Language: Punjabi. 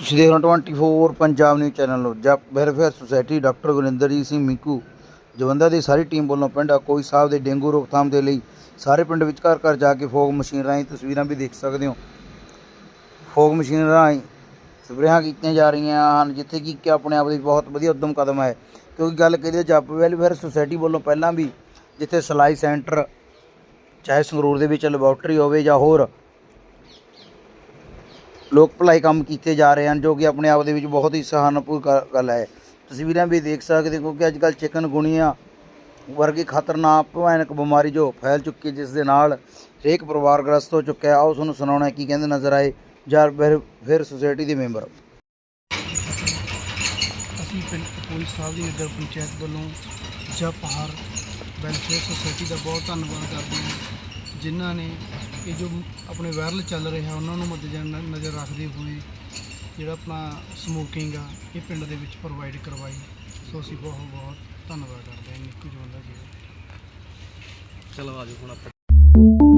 ਤੁਸੀਂ ਦੇਖ ਰਹੇ ਹੋ 24 ਪੰਜਾਬ ਨਿਊਜ਼ ਚੈਨਲ ਨੂੰ Jap welfare society doctor Gurinderjit Singh Minku Jawanda ਦੀ ਸਾਰੀ ਟੀਮ ਵੱਲੋਂ ਪਿੰਡ ਕੋਈ ਸਾਹਿਬ ਦੇ ਡੇਂਗੂ ਰੋਕਥਾਮ ਦੇ ਲਈ ਸਾਰੇ ਪਿੰਡ ਵਿੱਚ ਘਰ ਘਰ ਜਾ ਕੇ ਫੋਗ ਮਸ਼ੀਨ ਰਾਹੀਂ ਤਸਵੀਰਾਂ ਵੀ ਦੇਖ ਸਕਦੇ ਹੋ ਫੋਗ ਮਸ਼ੀਨ ਰਾਹੀਂ ਸਪਰੇਹਾਂ ਕੀਤੀਆਂ ਜਾ ਰਹੀਆਂ ਹਨ ਜਿੱਥੇ ਕਿ ਕਿ ਆਪਣੇ ਆਪ ਦੇ ਬਹੁਤ ਵਧੀਆ ਉਦਮ ਕਦਮ ਹੈ ਕਿਉਂਕਿ ਗੱਲ ਕਰੀਏ ਜਪ ਵੈਲਫੇਅਰ ਸੁਸਾਇਟੀ ਵੱਲੋਂ ਪਹਿਲਾਂ ਵੀ ਜਿੱਥੇ ਸਲਾਈ ਸੈਂਟਰ ਚਾਹੇ ਸੰਗਰੂਰ ਦੇ ਵਿੱਚ ਲੈਬੋਰਟਰੀ ਹੋਵੇ ਜਾਂ ਹੋਰ ਲੋਕ ਭਲਾਈ ਕੰਮ ਕੀਤੇ ਜਾ ਰਹੇ ਹਨ, ਜੋ ਕਿ ਆਪਣੇ ਆਪ ਦੇ ਵਿੱਚ ਬਹੁਤ ਹੀ ਸਹਾਰਨਪੂਰ ਗੱਲ ਹੈ। ਤਸਵੀਰਾਂ ਵੀ ਦੇਖ ਸਕਦੇ ਹੋ, ਕਿਉਂਕਿ ਅੱਜ ਕੱਲ੍ਹ ਚਿਕਨ ਗੁਣੀਆਂ ਵਰਗੀ ਖਤਰਨਾਕ, ਭਿਆਨਕ ਬਿਮਾਰੀ ਜੋ ਫੈਲ ਚੁੱਕੀ ਜਿਸ ਦੇ ਨਾਲ ਹਰੇਕ ਪਰਿਵਾਰ ਗ੍ਰਸਤ ਹੋ ਚੁੱਕਿਆ ਹੈ। ਆਓ ਤੁਹਾਨੂੰ ਸੁਣਾਉਣਾ ਕੀ ਕਹਿੰਦੇ ਨਜ਼ਰ ਆਏ, ਜਾਂ ਫਿਰ ਸੁਸਾਇਟੀ ਦੇ ਮੈਂਬਰ ਅਸੀਂ ਪਿੰਡ ਕਪੂਰ ਸਾਹਿਬ ਦੀ ਨਗਰ ਪੰਚਾਇਤ ਵੱਲੋਂ ਜਪਹਾਰ ਵੈਲਫੇਅਰ ਸੁਸਾਇਟੀ ਦਾ ਬਹੁਤ ਧੰਨਵਾਦ ਕਰਦੇ ਹਾਂ, ਜਿਨ੍ਹਾਂ ਨੇ ਇਹ ਜੋ ਆਪਣੇ ਵਾਇਰਲ ਚੱਲ ਰਿਹਾ ਉਹਨਾਂ ਨੂੰ ਮੱਦੇਨਜ਼ਰ ਨਜ਼ਰ ਰੱਖਦੇ ਹੋਏ ਜਿਹੜਾ ਆਪਣਾ ਸਮੋਕਿੰਗ ਆ, ਇਹ ਪਿੰਡ ਦੇ ਵਿੱਚ ਪ੍ਰੋਵਾਈਡ ਕਰਵਾਈ। ਸੋ ਅਸੀਂ ਬਹੁਤ ਬਹੁਤ ਧੰਨਵਾਦ ਕਰਦੇ ਹਾਂ ਨਿੱਕੂ ਜਵੰਦਾ ਜੀ। ਦਾ ਚਲੋ ਆਜੋ ਹੁਣ ਆਪਾਂ।